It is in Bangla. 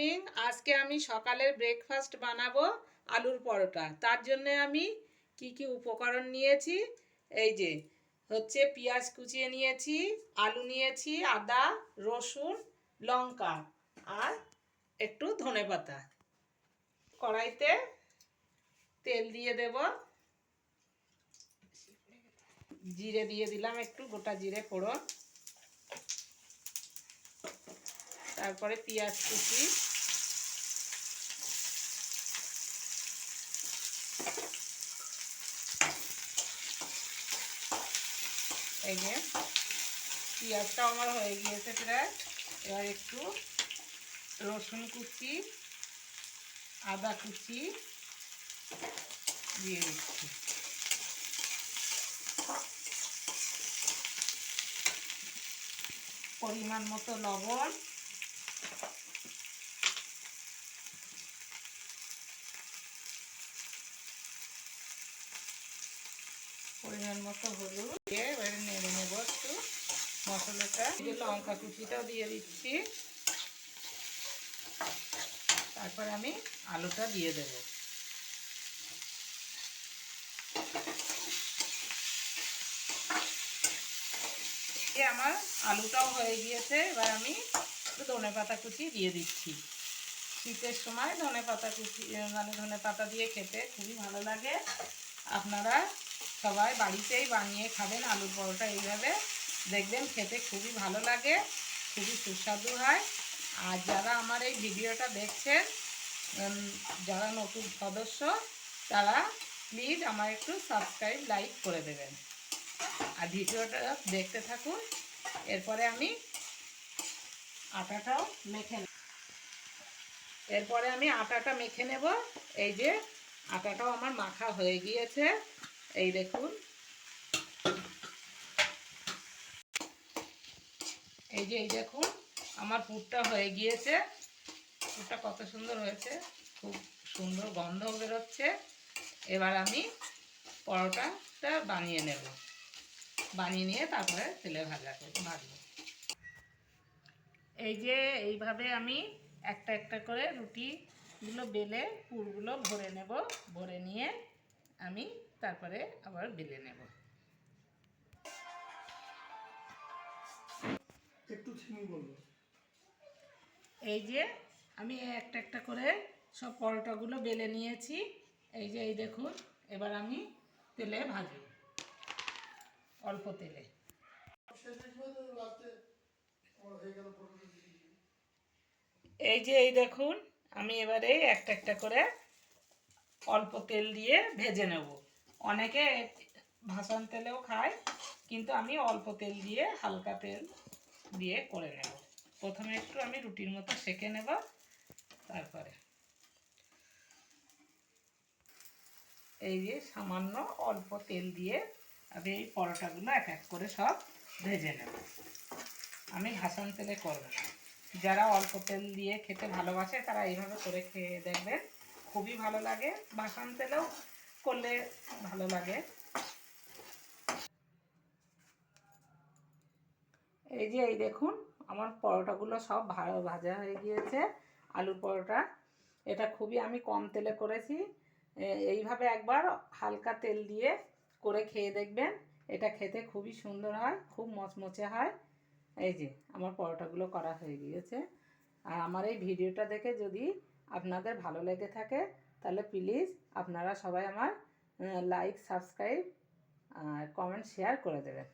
মর্নিং আজকে আমি সকালের ব্রেকফাস্ট বানাবো আলুর পরোটা। তার জন্য আমি কি কি উপকরণ নিয়েছি? এই যে, হচ্ছে পেঁয়াজ কুচিয়ে নিয়েছি, আলু নিয়েছি, আদা, রসুন, লঙ্কা আর একটু ধনেপাতা কড়াইতে তেল দিয়ে দেব। জিরে দিয়ে দিলাম একটু, গোটা জিরে ফোড়ন। তারপরে পেঁয়াজ কুচি। এই যে পেঁয়াজটা আমার হয়ে গিয়েছে প্রায়। এবার একটু রসুন কুচি, আদা কুচি দিয়ে দিচ্ছি। পরিমাণ মতো লবণ পরিমাণ মতো হলুদ দিয়ে এবারে নেড়ে নেব একটু মশলাটা। লঙ্কা কুচিটাও দিয়ে দিচ্ছি। তারপর আমি আলুটা দিয়ে দেব। আমার আলুটাও হয়ে গিয়েছে, এবার আমি ধনে পাতা কুচি দিয়ে দিচ্ছি। শীতের সময় ধনে পাতা কুচি মানে ধনে পাতা দিয়ে খেতে খুবই ভালো লাগে। আপনারা সবাই বাড়িতেই বানিয়ে খাবেন আলুর পরোটা এইভাবে। দেখবেন খেতে খুবই ভালো লাগে, খুবই সুস্বাদু হয়। আর যারা আমার এই ভিডিওটা দেখছেন যারা নতুন সদস্য, তারা প্লিজ আমার একটু সাবস্ক্রাইব লাইক করে দেবেন। আর ভিডিওটা দেখতে থাকুন, এরপরে আমি আটাটাও মেখে এরপরে আমি আটাটা মেখে নেব, এই যে আটাটাও আমার মাখা হয়ে গিয়েছে। এই দেখুন। এই যে, এই দেখুন, আমার পুরটা হয়ে গিয়েছে। পুরটা কত সুন্দর হয়েছে। খুব সুন্দর গন্ধ বেরোচ্ছে। এবার আমি পরোটাটা বানিয়ে নেব। বানিয়ে নিয়ে তারপরে তেলে ভাজা ভাজবো। এই যে, এইভাবে আমি একটা একটা করে রুটিগুলো বেলে পুরগুলো ভরে নেব ভরে নিয়ে আমি তারপরে আবার বেলে নেব। একটু ছিমি বলব এই যে আমি একটা একটা করে সব পরোটাগুলো বেলে নিয়েছি এই যে এই দেখুন এবার আমি তেলে ভাজব অল্প তেলে। এই যে এই দেখুন আমি এবারে একটা একটা করে অল্প তেল দিয়ে ভেজে নেব। অনেকে ভাসান তেলেও খায়, কিন্তু আমি অল্প তেল দিয়ে হালকা তেল দিয়ে করে নেব। প্রথমে একটু আমি রুটির মতো সেকে নেব, তারপরে এই যে সামান্য অল্প তেল দিয়ে আমি এই পরোটাগুলো এক এক করে সব ভেজে নেব। আমি ভাসান তেলে করব না। যারা অল্প তেল দিয়ে খেতে ভালোবাসে, তারা এইভাবে করে খেয়ে দেখবেন। খুবই ভালো লাগে। বাসন তেলেও করলে ভালো লাগে। এই যে, এই দেখুন, আমার পরোটাগুলো সব ভালো ভাজা হয়ে গিয়েছে, আলুর পরোটা। এটা খুবই আমি কম তেলে করেছি। এইভাবে একবার হালকা তেল দিয়ে করে খেয়ে দেখবেন। এটা খেতে খুবই সুন্দর হয়, খুব মচমচে হয়। এই যে, আমার পরোটাগুলো করা হয়ে গিয়েছে। আর আমার এই ভিডিওটা দেখে যদি আপনাদের ভালো লেগে থাকে, তাহলে প্লিজ আপনারা সবাই আমার লাইক সাবস্ক্রাইব আর কমেন্ট শেয়ার করে দেবেন।